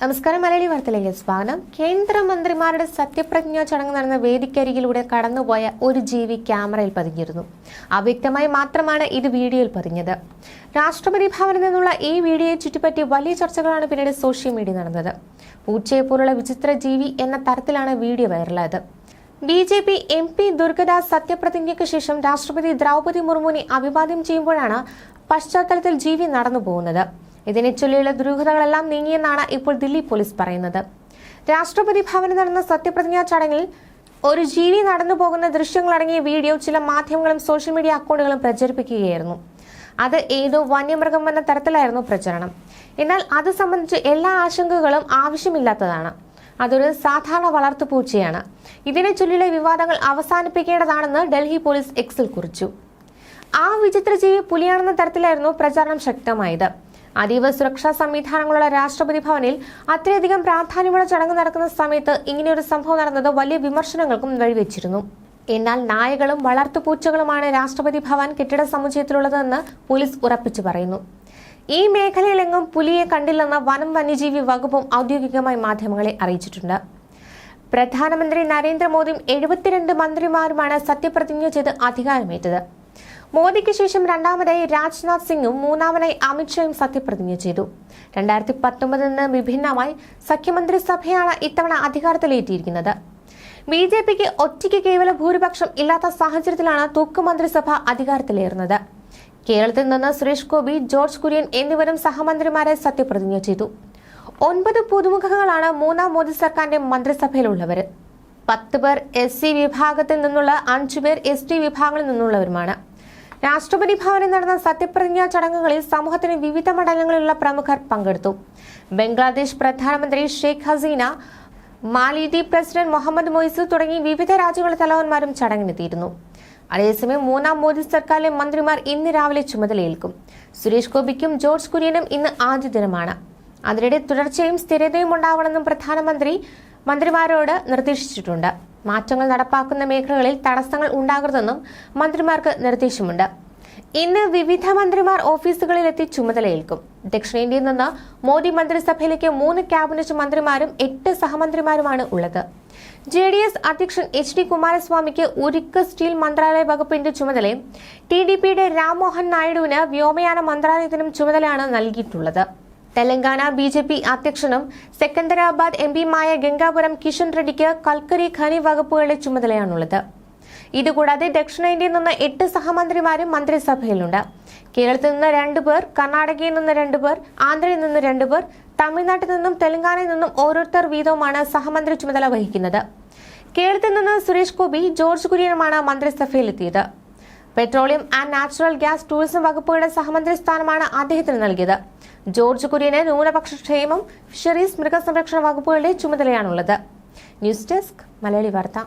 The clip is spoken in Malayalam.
നമസ്കാരം മലയാളി വാർത്തയിലേക്ക് സ്വാഗതം. കേന്ദ്രമന്ത്രിമാരുടെ സത്യപ്രതിജ്ഞാ ചടങ്ങ് നടന്ന വേദിക്കരികിലൂടെ കടന്നുപോയ ഒരു ജീവി ക്യാമറയിൽ പതിഞ്ഞിരുന്നു. അവ്യക്തമായി മാത്രമാണ് ഇത് വീഡിയോയിൽ പതിഞ്ഞത്. രാഷ്ട്രപതി ഭവനിൽ നിന്നുള്ള ഈ വീഡിയോയെ ചുറ്റിപ്പറ്റി വലിയ ചർച്ചകളാണ് പിന്നീട് സോഷ്യൽ മീഡിയ നടന്നത്. പൂച്ചയെ പോലുള്ള വിചിത്ര ജീവി എന്ന തരത്തിലാണ് video വൈറലായത്. B J P M P Durgadas സത്യപ്രതിജ്ഞയ്ക്ക് ശേഷം രാഷ്ട്രപതി ദ്രൗപതി മുർമുവിനെ അഭിവാദ്യം ചെയ്യുമ്പോഴാണ് പശ്ചാത്തലത്തിൽ ജീവി നടന്നു പോകുന്നത് ഇതിനെ ചൊല്ലിയുള്ള ദുരൂഹതകളെല്ലാം നീങ്ങിയെന്നാണ് ഇപ്പോൾ ദില്ലി പോലീസ് പറയുന്നത്. രാഷ്ട്രപതി ഭവനിൽ നടന്ന സത്യപ്രതിജ്ഞാ ചടങ്ങിൽ ഒരു ജീവി നടന്നു പോകുന്ന ദൃശ്യങ്ങളടങ്ങിയ വീഡിയോ ചില മാധ്യമങ്ങളും സോഷ്യൽ മീഡിയ അക്കൗണ്ടുകളും പ്രചരിപ്പിക്കുകയായിരുന്നു. അത് ഏതോ വന്യമൃഗം എന്ന തരത്തിലായിരുന്നു പ്രചരണം. എന്നാൽ അത് സംബന്ധിച്ച് എല്ലാ ആശങ്കകളും ആവശ്യമില്ലാത്തതാണ്. അതൊരു സാധാരണ വളർത്തുപൂച്ചയാണ് ഇതിനെ ചൊല്ലിയുള്ള വിവാദങ്ങൾ അവസാനിപ്പിക്കേണ്ടതാണെന്ന് ഡൽഹി പോലീസ് എക്സിൽ കുറിച്ചു. ആ വിചിത്ര ജീവി പുലിയാണെന്ന തരത്തിലായിരുന്നു പ്രചാരണം ശക്തമായത്. അതീവ സുരക്ഷാ സംവിധാനങ്ങളുള്ള രാഷ്ട്രപതി ഭവനിൽ അത്രയധികം പ്രാധാന്യമുള്ള ചടങ്ങ് നടക്കുന്ന സമയത്ത് ഇങ്ങനെയൊരു സംഭവം നടന്നത് വലിയ വിമർശനങ്ങൾക്കും വഴിവെച്ചിരുന്നു. എന്നാൽ നായകളും വളർത്തുപൂച്ചകളുമാണ് രാഷ്ട്രപതി ഭവൻ കെട്ടിട സമുച്ചയത്തിലുള്ളതെന്ന് പോലീസ് ഉറപ്പിച്ചു പറയുന്നു. ഈ മേഖലയിലെങ്ങും പുലിയെ കണ്ടില്ലെന്ന വനം വന്യജീവി വകുപ്പും ഔദ്യോഗികമായി മാധ്യമങ്ങളെ അറിയിച്ചിട്ടുണ്ട്. പ്രധാനമന്ത്രി നരേന്ദ്രമോദിയും എഴുപത്തിരണ്ട് മന്ത്രിമാരുമാണ് സത്യപ്രതിജ്ഞ ചെയ്ത് അധികാരമേറ്റത്. മോദിക്ക് ശേഷം രണ്ടാമതായി രാജ്നാഥ് സിംഗും മൂന്നാമതായി അമിത്ഷായും സത്യപ്രതിജ്ഞ ചെയ്തു. രണ്ടായിരത്തി പത്തൊമ്പതിൽ നിന്ന് വിഭിന്നമായി സഖ്യമന്ത്രിസഭയാണ് ഇത്തവണ അധികാരത്തിലേറ്റിയിരിക്കുന്നത്. ബി ജെ പിക്ക് ഒറ്റയ്ക്ക് കേവല ഭൂരിപക്ഷം ഇല്ലാത്ത സാഹചര്യത്തിലാണ് തൂക്ക് മന്ത്രിസഭ അധികാരത്തിലേറുന്നത്. കേരളത്തിൽ നിന്ന് സുരേഷ് ഗോപി ജോർജ് കുര്യൻ എന്നിവരും സഹമന്ത്രിമാരെ സത്യപ്രതിജ്ഞ ചെയ്തു. ഒൻപത് പുതുമുഖങ്ങളാണ് മൂന്നാം മോദി സർക്കാരിന്റെ മന്ത്രിസഭയിലുള്ളവർ പത്ത് പേർ എസ് സി വിഭാഗത്തിൽ നിന്നുള്ള അഞ്ചു പേർ എസ് ടി വിഭാഗങ്ങളിൽ നിന്നുള്ളവരുമാണ്. രാഷ്ട്രപതി ഭവനിൽ നടന്ന സത്യപ്രതിജ്ഞാ ചടങ്ങുകളിൽ സമൂഹത്തിന് വിവിധ മണ്ഡലങ്ങളിലുള്ള പ്രമുഖർ പങ്കെടുത്തു. ബംഗ്ലാദേശ് പ്രധാനമന്ത്രി ഷെയ്ഖ് ഹസീന മാലിദ്വീപ് പ്രസിഡന്റ് മുഹമ്മദ് മൊയ്സു തുടങ്ങി വിവിധ രാജ്യങ്ങളുടെ തലവന്മാരും ചടങ്ങിനെത്തിയിരുന്നു. അതേസമയം മൂന്നാം മോദി സർക്കാരിലെ മന്ത്രിമാർ ഇന്ന് രാവിലെ ചുമതലയേൽക്കും. സുരേഷ് ഗോപിക്കും ജോർജ് കുര്യനും ഇന്ന് ആദ്യ ദിനമാണ്. അതിനിടെ തുടർച്ചയും സ്ഥിരതയും ഉണ്ടാവണമെന്നും പ്രധാനമന്ത്രി മന്ത്രിമാരോട് നിർദ്ദേശിച്ചിട്ടുണ്ട്. മാറ്റങ്ങൾ നടപ്പാക്കുന്ന മേഖലകളിൽ തടസ്സങ്ങൾ ഉണ്ടാകരുതെന്നും മന്ത്രിമാർക്ക് നിർദ്ദേശമുണ്ട്. ഇന്ന് വിവിധ മന്ത്രിമാർ ഓഫീസുകളിലെത്തി ചുമതലയേൽക്കും. ദക്ഷിണേന്ത്യയിൽ നിന്ന് മോദി മന്ത്രിസഭയിലേക്ക് മൂന്ന് ക്യാബിനറ്റ് മന്ത്രിമാരും എട്ട് സഹമന്ത്രിമാരുമാണ് ഉള്ളത്. ജെ ഡി എസ് അധ്യക്ഷൻ എച്ച് ഡി കുമാരസ്വാമിക്ക് ഉരുക്ക് സ്റ്റീൽ മന്ത്രാലയ വകുപ്പിന്റെ ചുമതലയും ടി ഡി പിയുടെ രാംമോഹൻ നായിഡുവിന് വ്യോമയാന മന്ത്രാലയത്തിനും ചുമതലയാണ് നൽകിയിട്ടുള്ളത്. തെലങ്കാന ബി ജെ പി അധ്യക്ഷനും സെക്കന്ദരാബാദ് എം പിയുമായ ഗംഗാപുരം കിഷൻ റെഡ്ഡിക്ക് കൽക്കരി ഖനി വകുപ്പുകളുടെ ചുമതലയാണുള്ളത്. ഇതുകൂടാതെ ദക്ഷിണേന്ത്യയിൽ നിന്ന് എട്ട് സഹമന്ത്രിമാരും മന്ത്രിസഭയിലുണ്ട്. കേരളത്തിൽ നിന്ന് രണ്ടുപേർ കർണാടകയിൽ നിന്ന് രണ്ടുപേർ ആന്ധ്രയിൽ നിന്ന് രണ്ടുപേർ തമിഴ്നാട്ടിൽ നിന്നും തെലങ്കാനയിൽ നിന്നും ഓരോരുത്തർ വീതവുമാണ് സഹമന്ത്രി ചുമതല വഹിക്കുന്നത്. കേരളത്തിൽ നിന്ന് സുരേഷ് ഗോപി ജോർജ് കുര്യനുമാണ് മന്ത്രിസഭയിലെത്തിയത്. Petroleum and natural gas tourism വകുപ്പുകളുടെ സഹമന്ത്രി സ്ഥാനമാണ് അദ്ദേഹത്തിന് നൽകിയത്. ജോർജ് കുര്യന് ന്യൂനപക്ഷ ക്ഷേമം ഫിഷറീസ് മൃഗസംരക്ഷണ വകുപ്പുകളുടെ ചുമതലയാണുള്ളത്. ന്യൂസ് ഡെസ്ക് മലയാളി വാർത്ത.